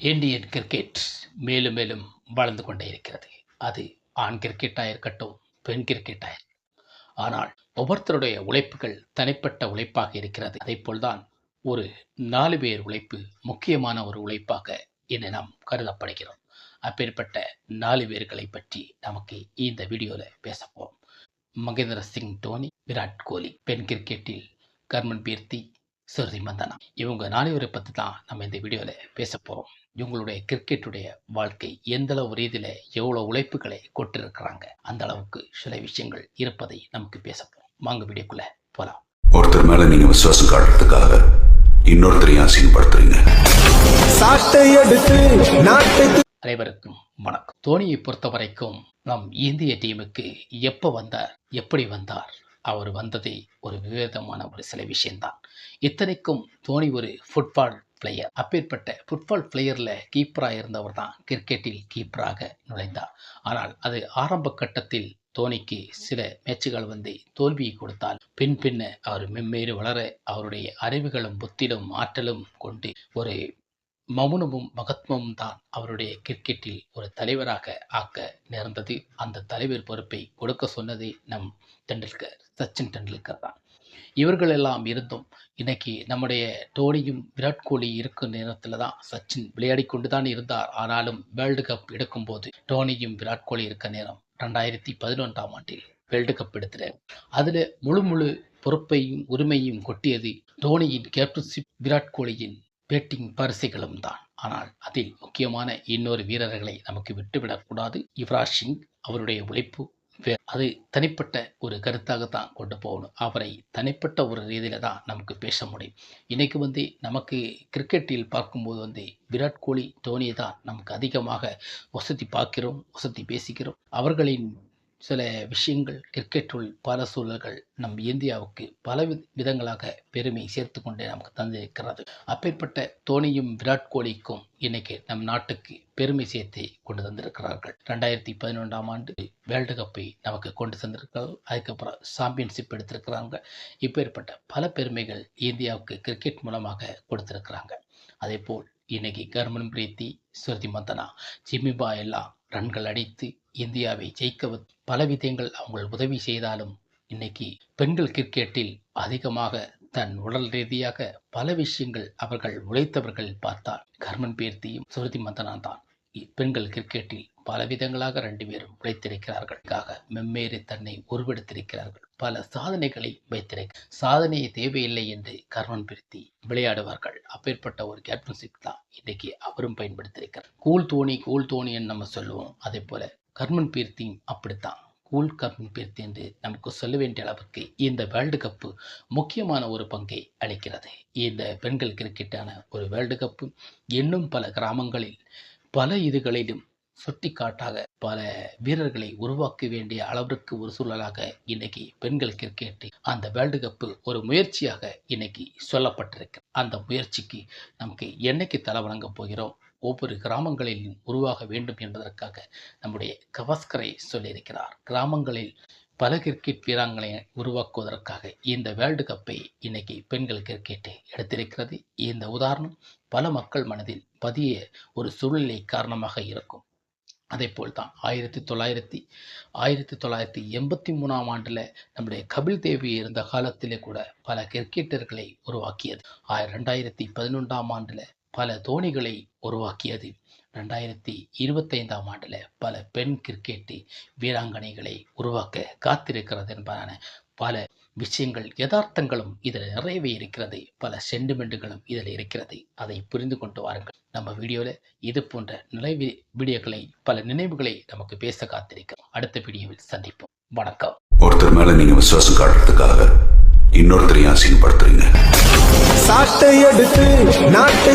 Indian cricket மேலும் மேலும் வளர்ந்து கொண்டே இருக்கிறது. அது ஆண் கிரிக்கெட்டாக இருக்கட்டும் பெண் கிரிக்கெட்டாக இருக்கட்டும் ஆனால் ஒவ்வொருத்தருடைய உழைப்புகள் தனிப்பட்ட உழைப்பாக இருக்கிறது. அதே போல்தான் ஒரு நாலு பேர் உழைப்பு முக்கியமான ஒரு உழைப்பாக இன்று நாம் கருதப்படுகிறோம். அப்பேற்பட்ட நாலு பேர்களை பற்றி நமக்கு இந்த வீடியோவில் பேசப்போம் மகேந்திர சிங் தோனி விராட் கோலி பெண் கிரிக்கெட்டில் கர்மன் பீர்த்தி சுருதி மந்தனா இவங்க நாலுவரை பற்றி தான் நம்ம இந்த வீடியோவில் பேச போகிறோம் இவங்களுடைய கிரிக்கெட்டுடைய வாழ்க்கை எந்த அளவு ரீதியில் எவ்வளோ உழைப்புகளை கொட்டிருக்கிறாங்க? அந்த அளவுக்கு சில விஷயங்கள் இருப்பதை நமக்கு பேச போகிறோம் வாங்க வீடியோக்குள்ளே போகலாம் ஒருத்தர் மேல நீங்க விசுவாசம் காட்டுறதுக்காக இன்னொருத்தரையும் அசிங்கப்படுத்துறீங்க அனைவருக்கும் வணக்கம். தோனியை பொறுத்த வரைக்கும் நம் இந்திய டீமுக்கு எப்போ வந்தார்? எப்படி வந்தார்? அவர் வந்ததே ஒரு விவேதமான ஒரு சில விஷயம்தான். இத்தனைக்கும் தோனி ஒரு ஃபுட்பால் பிளேயர் அப்பேற்பட்ட ஃபுட்பால் பிளேயரில் கீப்பராக இருந்தவர் தான் கிரிக்கெட்டில் கீப்பராக நுழைந்தார். ஆனால் அது ஆரம்ப கட்டத்தில் தோனிக்கு சில மேட்சுகள் வந்து தோல்வியை கொடுத்தால் பின் பின்ன அவர் மென்மேறு வளர அவருடைய அறிவுகளும் புத்திலும் ஆற்றலும் கொண்டு ஒரு மௌனமும் மகத்வமும் தான் அவருடைய கிரிக்கெட்டில் ஒரு தலைவராக ஆக்க நேர்ந்தது. அந்த தலைவர் பொறுப்பை கொடுக்க சொன்னது நம் டெண்டுல்கர் சச்சின் டெண்டுல்கர் தான். இவர்கள் எல்லாம் இருந்தும் இன்னைக்கு நம்முடைய டோனியும் விராட் கோலி இருக்கும் நேரத்தில் தான் சச்சின் விளையாடி கொண்டு தான் இருந்தார். ஆனாலும் வேர்ல்டு கப் எடுக்கும்போது டோனியும் விராட் கோலி இருக்க நேரம் ரெண்டாயிரத்தி பதினொன்றாம் ஆண்டில் வேர்ல்டு கப் எடுத்துட்டார் அதில் முழு முழு பொறுப்பையும் உரிமையும் கொட்டியது தோனியின் கேப்டன்ஷிப் விராட் கோலியின் பேட்டிங் பரிசுகளும் தான். ஆனால் அதில் முக்கியமான இன்னொரு வீரர்களை நமக்கு விட்டுவிடக்கூடாது. யுவராஜ் சிங் அவருடைய உழைப்பு அது தனிப்பட்ட ஒரு கருத்தாகத்தான் கொண்டு போகணும். அவரை தனிப்பட்ட ஒரு ரீதியில் தான் நமக்கு பேச முடியும். இன்றைக்கு வந்து நமக்கு கிரிக்கெட்டில் பார்க்கும்போது வந்து விராட் கோலி தோனியை தான் நமக்கு அதிகமாக வசதி பார்க்கிறோம் வசதி பேசிக்கிறோம். அவர்களின் சில விஷயங்கள் கிரிக்கெட்டுள் பல சூழல்கள் நம் இந்தியாவுக்கு பல விதங்களாக பெருமை சேர்த்து கொண்டே நமக்கு தந்திருக்கிறது. அப்பேற்பட்ட தோனியும் விராட் கோலிக்கும் இன்னைக்கு நம் நாட்டுக்கு பெருமை சேர்த்து கொண்டு தந்திருக்கிறார்கள். ரெண்டாயிரத்தி பதினொன்றாம் ஆண்டு வேர்ல்டு கப்பை நமக்கு கொண்டு தந்திருக்கிறார்கள் அதுக்கப்புறம் சாம்பியன்ஷிப் எடுத்திருக்கிறாங்க. இப்பேற்பட்ட பல பெருமைகள் இந்தியாவுக்கு கிரிக்கெட் மூலமாக கொடுத்திருக்கிறாங்க. அதே போல் இன்னைக்கு கர்மன் பிரீத்தி ஸ்ருதி மந்தனா ஜிமிபா எல்லாம் ரன்கள் அடித்து இந்தியாவை ஜெயிக்க பல விதங்கள் அவங்கள் உதவி செய்தாலும் இன்னைக்கு பெண்கள் கிரிக்கெட்டில் அதிகமாக தன் உடல் ரீதியாக பல விஷயங்கள் அவர்கள் உழைத்தவர்கள் பார்த்தால் கர்மன் பேர்த்தியும் சுருதி மந்தனா தான். பெண்கள் கிரிக்கெட்டில் பல விதங்களாக ரெண்டு பேரும் உழைத்திருக்கிறார்களுக்காக மெம்மேறி தன்னை உருவெடுத்திருக்கிறார்கள். பல சாதனைகளை வைத்திருக்க சாதனையை தேவையில்லை என்று கர்மன் பிரித்தி விளையாடுவார்கள். அப்பேற்பட்ட ஒரு கேப்டன்ஷிப் தான் இன்னைக்கு அவரும் பயன்படுத்தியிருக்கிறார். கூல் தோனி கூல் என்று நம்ம சொல்லுவோம். அதே போல கர்மன் பீர்த்தியும் அப்படித்தான். கூல் கர்மன் பீர்த்தி என்று நமக்கு சொல்ல வேண்டிய அளவுக்கு இந்த வேர்ல்டு கப்பு முக்கியமான ஒரு பங்கை அளிக்கிறது. இந்த பெண்கள் கிரிக்கெட்டான ஒரு வேர்ல்டு கப்பு இன்னும் பல கிராமங்களில் பல இதுகளிலும் சுட்டிக்காட்டாக பல வீரர்களை உருவாக்க வேண்டிய அளவிற்கு ஒரு சூழலாக இன்னைக்கு பெண்கள் கிரிக்கெட் அந்த வேர்ல்டு கப்பு ஒரு முயற்சியாக இன்னைக்கு சொல்லப்பட்டிருக்கு. அந்த முயற்சிக்கு நமக்கு என்னைக்கு தலை வழங்க போகிறோம்? ஒவ்வொரு கிராமங்களிலும் உருவாக வேண்டும் என்பதற்காக நம்முடைய கவாஸ்கரை சொல்லியிருக்கிறார். கிராமங்களில் பல கிரிக்கெட் வீராங்களை உருவாக்குவதற்காக இந்த வேர்ல்டு கப்பை இன்னைக்கு பெண்கள் கிரிக்கெட் எடுத்திருக்கிறது. இந்த உதாரணம் பல மக்கள் மனதில் பதிய ஒரு சூழ்நிலை காரணமாக இருக்கும். அதே போல்தான் ஆயிரத்தி தொள்ளாயிரத்தி ஆயிரத்தி தொள்ளாயிரத்தி எண்பத்தி மூணாம் ஆண்டில் நம்முடைய கபில் தேவி இருந்த காலத்திலே கூட பல கிரிக்கெட்டர்களை உருவாக்கியது. ஆயிரம் ரெண்டாயிரத்தி பதினொன்றாம் ஆண்டில் பல தோணிகளை உருவாக்கியது. ரெண்டாயிரத்தி இருபத்தைந்தாம் ஆண்டில் பல பெண் கிரிக்கெட்டு வீராங்கனைகளை உருவாக்க காத்திருக்கிறது என்பதான பல விஷயங்கள் யதார்த்தங்களும் இதில் நிறையவே இருக்கிறது. பல சென்டிமெண்ட்டுகளும் இதில் இருக்கிறது. அதை புரிந்து கொண்டு வாருங்கள். நம்ம வீடியோவில் இது போன்ற நிலை வீடியோக்களை பல நினைவுகளை நமக்கு பேச காத்திருக்கிறோம். அடுத்த வீடியோவில் சந்திப்போம். வணக்கம். ஒருத்தர் மேல நீங்க விசுவாசம் காட்டுறதுக்காக இன்னொருத்தரையும் அசிங்கப்படுத்துறீங்க. சாட்டை எடுத்து நாட்டுக்கு